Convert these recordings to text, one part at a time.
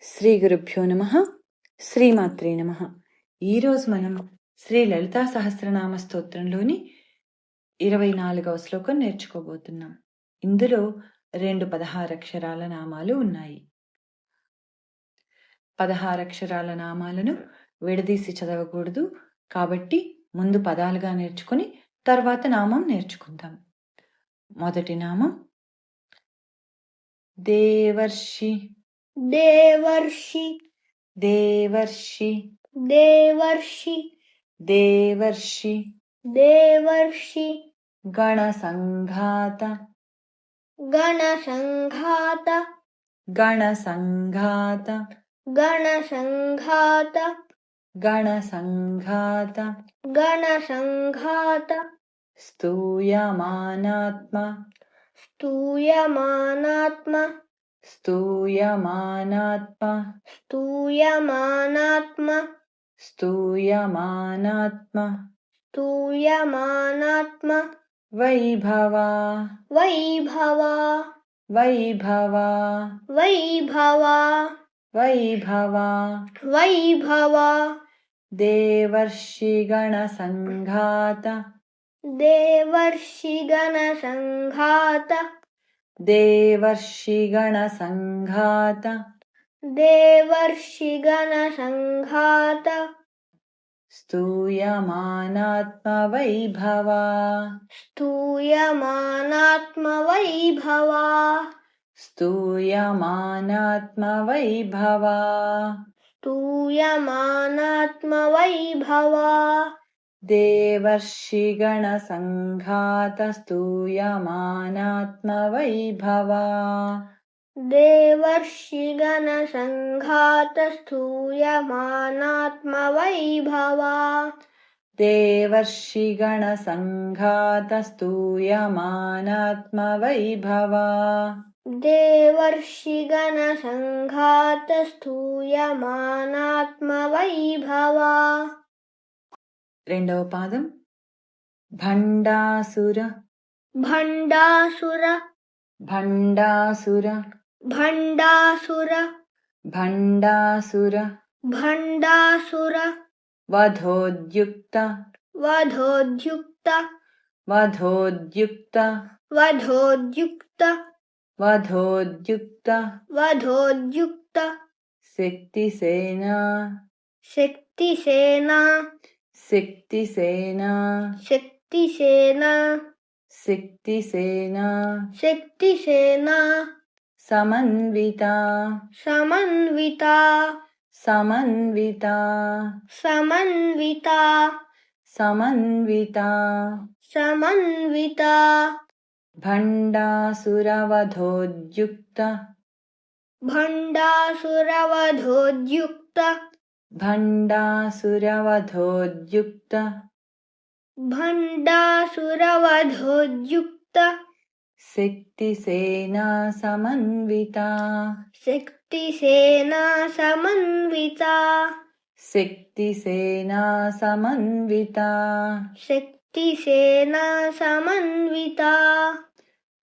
శ్రీ గురుభ్యో నమ శ్రీమాత్రే నమ. ఈరోజు మనం శ్రీ లలితా సహస్రనామ స్తోత్రంలోని ఇరవై నాలుగవ శ్లోకం నేర్చుకోబోతున్నాం. ఇందులో రెండు పదహారక్షరాల నామాలు ఉన్నాయి. పదహారక్షరాల నామాలను విడదీసి చదవకూడదు. కాబట్టి ముందు పదాలుగా నేర్చుకుని తర్వాత నామం నేర్చుకుందాం. మొదటి నామం దేవర్షి देवर्षि। देवर्षि। देवर्षि। देवर्षि। देवर्षि। गणसङ्घात। गणसङ्घात। गणसङ्घात। गणसङ्घात। गणसङ्घात। गणसङ्घात। स्तूयमानात्मा। स्तूयमानात्मा। स्तूयमानात्मा। स्तूयमानात्मा। स्तूयमानात्मा। स्तूयमानात्मा। वैभवा। वैभवा। वैभवा। वैभवा। वैभवा। वैभवा। देवर्षिगणसङ्घात। देवर्षिगणसङ्घात। देवर्षिगणसङ्घात। देवर्षिगणसङ्घात। स्तूयमानात्मवैभवा। स्तूयमानात्मवैभवा। स्तूयमानात्मवैभवा। स्तूयमानात्मवैभवा देवर्षिगणसङ्घात स्तूयमानात्मवैभवा देवर्षिगणसङ्घात स्तूयमानात्मवैभवा రెండవ పాదం. భండాసుర. భండాసుర. భండాసుర. భండాసుర. భండాసుర. భండాసుర. వధోద్యుక్త. వధోద్యుక్త. వధోద్యుక్త. వధోద్యుక్త. వధోద్యుక్త. వధోద్యుక్త. శక్తిసేనా. శక్తిసేనా. शक्तिसेना శక్తిసేన शक्तिसेना శక్తిసేన शक्तिसेना సమన్విత समन्विता సమన్విత समन्विता సమన్విత समन्विता భండాసురవధోద్యుక్త भण्डासुरवधोद्युक्त భండాసురవధోద్యుక్త भण्डासुरवधोद्युक्त। भण्डासुरवधोद्युक्त। शक्तिसेना समन्विता। शक्तिसेना समन्विता। शक्तिसेना समन्विता। शक्तिसेना समन्विता।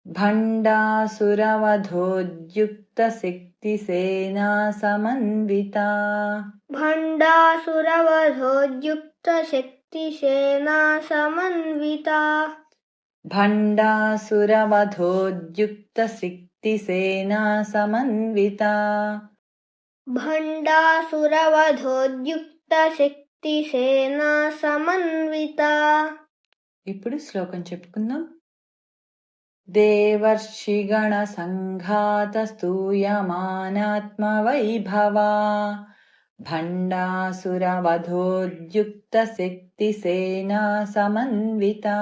భండాసురవధోద్యుక్త శక్తిసేనా సమన్విత भण्डासुरवधोद्युक्त शक्तिसेना समन्विता భండాసురవధోద్యుక్త శక్తిసేనా సమన్విత भण्डासुरवधोद्युक्त शक्तिसेना समन्विता ఇప్పుడు శ్లోకం చెప్పుకుందాం देवर्षिगणसङ्घातस्तूयमानात्मवैभवा भण्डासुरवधोद्युक्तशक्तिसेना समन्विता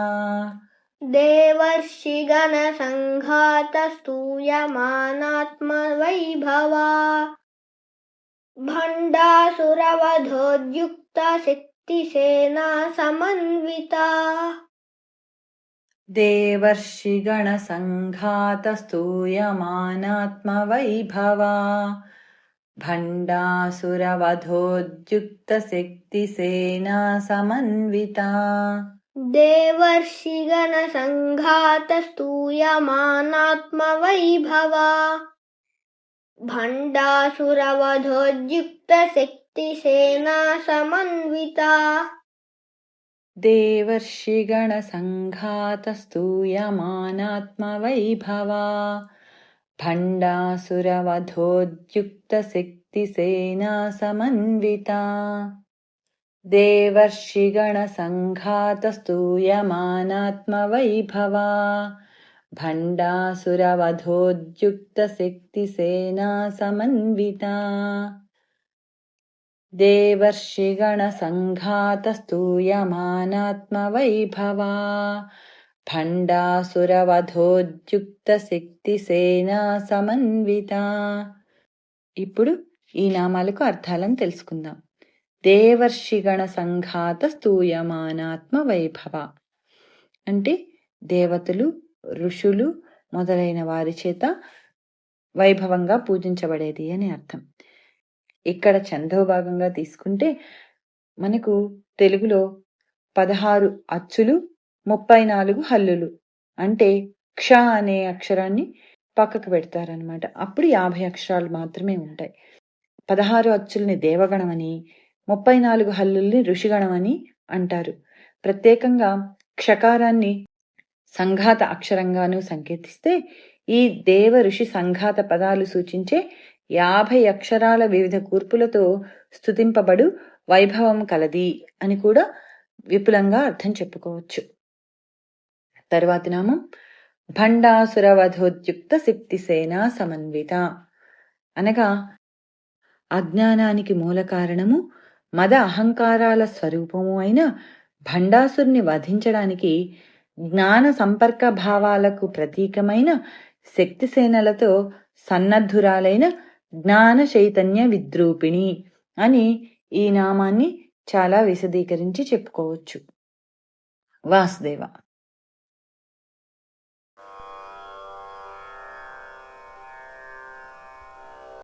देवर्षिगणसङ्घातस्तूयमानात्मवैभवा भण्डासुरवधोद्युक्तशक्तिसेना समन्विता देवर्षिगणसङ्घातस्तूयमानात्मवैभवा भण्डासुरवधोद्युक्तशक्तिसेना समन्विता देवर्षिगणसङ्घातस्तूयमानात्मवैभवा भण्डासुरवधोद्युक्तशक्तिसेना समन्विता देवर्षिगणसङ्घातस्तूयमानात्मवैभवा। भण्डासुरवधोद्युक्तशक्तिसेना समन्विता देवर्षिगणसङ्घातस्तूयमानात्मवैभवा। भण्डासुरवधोद्युक्तशक्तिसेना समन्विता देवर्षिगणसङ्घातस्तूयमानात्मवैभवा భండాసురవధోద్యుక్త సమన్విత ఇప్పుడు ఈ నామాలకు అర్థాలను తెలుసుకుందాం దేవర్షిగణ సంఘాత స్తూయమానాత్మ వైభవ అంటే దేవతలు ఋషులు మొదలైన వారి చేత వైభవంగా పూజించబడేది అని అర్థం ఇక్కడ చందో భాగంగా తీసుకుంటే మనకు తెలుగులో పదహారు అచ్చులు ముప్పై నాలుగు హల్లులు. అంటే క్ష అనే అక్షరాన్ని పక్కకు పెడతారనమాట అప్పుడు యాభై అక్షరాలు మాత్రమే ఉంటాయి. పదహారు అచ్చుల్ని దేవగణమని ముప్పై నాలుగు హల్లుల్ని ఋషిగణమని అంటారు. ప్రత్యేకంగా క్షకారాన్ని సంఘాత అక్షరంగాను సంకేతిస్తే ఈ దేవ ఋషి సంఘాత పదాలు సూచించే యాభై అక్షరాల వివిధ కూర్పులతో స్థుతింపబడు వైభవం కలది అని కూడా విపులంగా అర్థం చెప్పుకోవచ్చు. తర్వాతి నామం భండాసురవధోద్యుక్త శక్తిసేనా సమన్విత. అనగా అజ్ఞానానికి మూల కారణము మద అహంకారాల స్వరూపము అయిన భండాసుర్ని వధించడానికి జ్ఞాన సంపర్క భావాలకు ప్రతీకమైన శక్తిసేనలతో సన్నద్ధురాలైన జ్ఞాన చైతన్య విద్రూపిణి అని ఈ నామాన్ని చాలా విశదీకరించి చెప్పుకోవచ్చు. వాసుదేవ